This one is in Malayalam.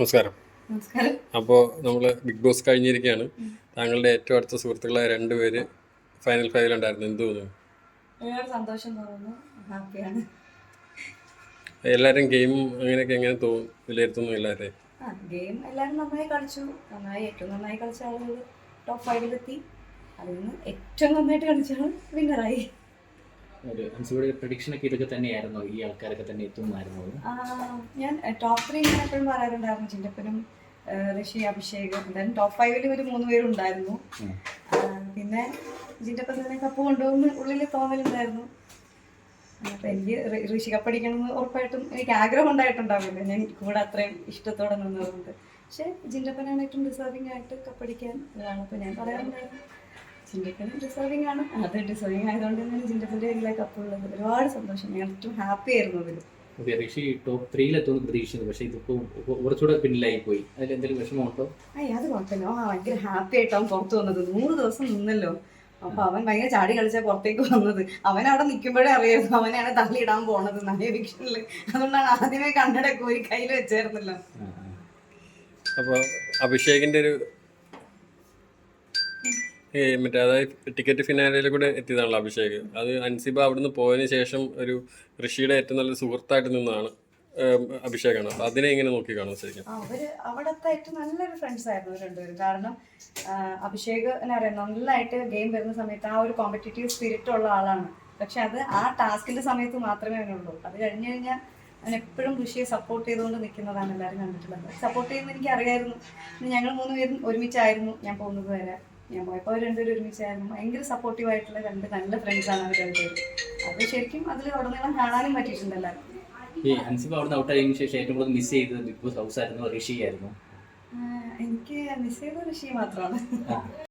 നമസ്കാരം. അപ്പോൾ നമ്മൾ ബിഗ് ബോസ് കഴിഞ്ഞിരിക്കുകയാണ് താങ്കളുടെ ഏറ്റവും അടുത്ത സുഹൃത്തുക്കളായ രണ്ടുപേര് ഫൈനൽ ഫൈവിൽ ഉണ്ടായിരുന്നു. എന്ത് തോന്നുന്നു? എല്ലാരും സന്തോഷം തോന്നുന്നു. ഹാപ്പിയാണ്. എല്ലാവരും ഗെയിം അങ്ങനെയൊക്കെ എങ്ങനെ തോന്നും വിലയിരുത്തുന്നു എല്ലാവരെയും? ഗെയിം എല്ലാവരും നന്നായി കളിച്ചു. നന്നായി ഏറ്റവും നന്നായി കളിച്ച ആളുകൾ ടോപ്പ് ഫൈവിലെത്തി അതിൽ നിന്ന് ഏറ്റവും നന്നായിട്ട് കളിച്ചാണ് വിന്നറായി ഒരു അൻസിയുടെ പ്രഡിക്ഷൻ ഒക്കെ ഇതൊക്കെ തന്നെയായിരുന്നു? ഈ ആൾക്കാരൊക്കെ തന്നെ എത്തുമായിരുന്നു ഞാൻ ടോപ്പ് ത്രീ ഞാൻ എപ്പോഴും പറയാറുണ്ടായിരുന്നു ചിന്തപ്പനും ഋഷി അഭിഷേക്. എന്തായാലും ടോപ്പ് ഫൈവിൽ ഒരു മൂന്ന് പേരുണ്ടായിരുന്നു. ഉണ്ടായിരുന്നു പിന്നെ ജിന്റെപ്പൻ തന്നെ കപ്പ് കൊണ്ടുപോകുന്ന ഉള്ളിൽ തോന്നലുണ്ടായിരുന്നു അപ്പം എനിക്ക് ഋഷി കപ്പടിക്കണം എന്ന് ഉറപ്പായിട്ടും എനിക്ക് ആഗ്രഹം ഉണ്ടായിട്ടുണ്ടാവില്ല. ഞാൻ കൂടെ അത്രയും ഇഷ്ടത്തോടെ നിന്നതുകൊണ്ട്. പക്ഷേ ജിന്റപ്പനാണ് ഏറ്റവും ഡിസേർവിംഗ് ആയിട്ട് കപ്പടിക്കാൻ ഇതാണ് അപ്പം ഞാൻ പറയാറുണ്ടായിരുന്നു ജിന്റപ്പൻ ഡിസേർവിംഗ് ആണ്. അത് ഡിസേർവിംഗ് ആയതുകൊണ്ട് തന്നെ ജിന്റപ്പന്റെ കയ്യിലെ കപ്പുള്ളത് ഒരുപാട് സന്തോഷം. ഞാൻ ഏറ്റവും ഹാപ്പി ആയിരുന്നു അതിൽ ഓക്കെ ഋഷി ടോപ്പ് ത്രീയിലെത്തുമെന്ന് പ്രതീക്ഷിച്ചത് പക്ഷേ ഇതിപ്പോൾ കുറച്ചുകൂടെ പിന്നിലായി പോയി അതിൽ എന്തെങ്കിലും വിഷമമുണ്ടോ? അയ്യ അത് കുഴപ്പമില്ല. ആ ഭയങ്കര ഹാപ്പി ആയിട്ടാണ് പുറത്ത് വന്നത്. നൂറ് ദിവസം നിന്നല്ലോ. അപ്പൊ അവൻ ഭയങ്കര ചാടി കളിച്ചാ പുറത്തേക്ക് വന്നത്. അവൻ അവിടെ നിൽക്കുമ്പോഴേ അറിയായിരുന്നു അവനാണ് തള്ളിയിടാൻ പോണത് നല്ല വിക്ഷനിൽ അതുകൊണ്ടാണ് ആദ്യമേ കണ്ണട കോരി കയ്യിൽ വെച്ചായിരുന്നല്ലോ. അപ്പൊ അഭിഷേകിന്റെ ഒരു ഈ മറ്റേ അതായത് ടിക്കറ്റ് ഫിനാലയിൽ കൂടെ എത്തിയതാണല്ലോ അഭിഷേക്. അത് അൻസിബ അവിടുന്ന് പോയതിന് ശേഷം ഒരു ഋഷിയുടെ ഏറ്റവും നല്ല സുഹൃത്തായിട്ട് നിന്നാണ് അഭിഷേകാണ്. അപ്പൊ അതിനെ എങ്ങനെ നോക്കി കാണാൻ ശരിക്കും? അവർ അവിടത്തെ ഏറ്റവും നല്ലൊരു ഫ്രണ്ട്സ് ആയിരുന്നു രണ്ടുപേരും. കാരണം അഭിഷേക് എന്നാ നന്നായിട്ട് ഗെയിം വരുന്ന സമയത്ത് ആ ഒരു കോമ്പറ്റേറ്റീവ് സ്പിരിറ്റ് ഉള്ള ആളാണ്. പക്ഷെ അത് ആ ടാസ്കിന്റെ സമയത്ത് മാത്രമേ അതിനുള്ളൂ അത് കഴിഞ്ഞു കഴിഞ്ഞാൽ അവൻ എപ്പോഴും ഋഷിയെ സപ്പോർട്ട് ചെയ്തുകൊണ്ട് നിൽക്കുന്നതാണ് എല്ലാവരും കണ്ടിട്ടുള്ളത്. സപ്പോർട്ട് ചെയ്യുന്നത് എനിക്ക് അറിയായിരുന്നു ഞങ്ങൾ മൂന്ന് പേരും ഒരുമിച്ചായിരുന്നു ഞാൻ പോകുന്നത് വരെ. ഞാൻ പോയപ്പോൾ അവർ രണ്ടുപേരും ഒരുമിച്ചായിരുന്നു ഭയങ്കര സപ്പോർട്ടീവ് ആയിട്ടുള്ള രണ്ട് നല്ല ഫ്രണ്ട്സാണ് അവർ രണ്ടുപേരും. അത് ശരിക്കും അതിൽ ഉടനീളം കാണാനും പറ്റിയിട്ടുണ്ട് എല്ലാവർക്കും ഈ അൻസിബ അവിടുന്ന് ഔട്ടായതിനു ശേഷം ഏറ്റവും കൂടുതൽ മിസ് ചെയ്തത് ബിഗ് ബോസ് ഹൗസ് ആയിരുന്നു ഋഷി ആയിരുന്നു. എനിക്ക് മിസ് ചെയ്ത ഋഷി മാത്രമാണ്.